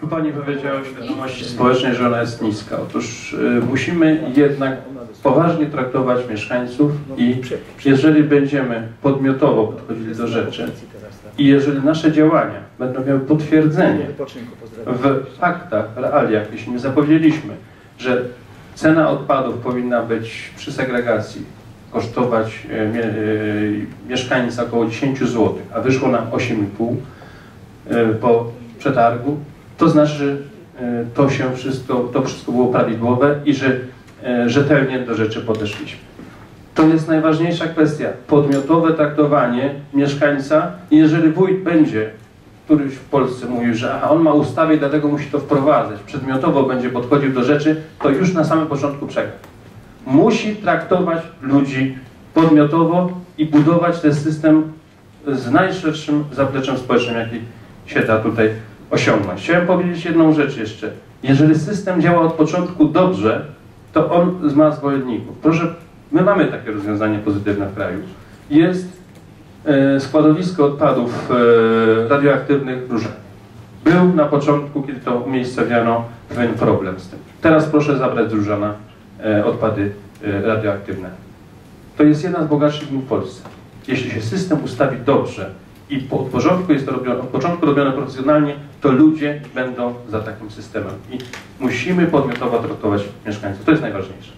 Tu Pani powiedziała o świadomości społecznej, że ona jest niska. Otóż y, musimy jednak poważnie traktować mieszkańców i jeżeli będziemy podmiotowo podchodzili do rzeczy i jeżeli nasze działania będą miały potwierdzenie w faktach, realiach, jeśli my zapowiedzieliśmy, że cena odpadów powinna być przy segregacji kosztować mie, e, mieszkańca około 10 zł, a wyszło nam 8,5 e, po przetargu, to znaczy, że e, to się wszystko, to wszystko było prawidłowe i że e, rzetelnie do rzeczy podeszliśmy. To jest najważniejsza kwestia. Podmiotowe traktowanie mieszkańca jeżeli wójt będzie, któryś w Polsce mówił, że aha, on ma ustawę i dlatego musi to wprowadzać, przedmiotowo będzie podchodził do rzeczy, to już na samym początku przegra. Musi traktować ludzi podmiotowo i budować ten system z najszerszym zapleczem społecznym, jaki się da tutaj osiągnąć. Chciałem powiedzieć jedną rzecz jeszcze. Jeżeli system działa od początku dobrze, to on ma zwolenników. Proszę, my mamy takie rozwiązanie pozytywne w kraju. Jest e, składowisko odpadów e, radioaktywnych w Różach. Był na początku, kiedy to umiejscowiano, pewien problem z tym. Teraz proszę zabrać z Różana e, odpady e, radioaktywne. To jest jedna z bogatszych gmin w Polsce. Jeśli się system ustawi dobrze i po, porządku jest to robione, od początku robione profesjonalnie, to ludzie będą za takim systemem. I musimy podmiotowo traktować mieszkańców. To jest najważniejsze.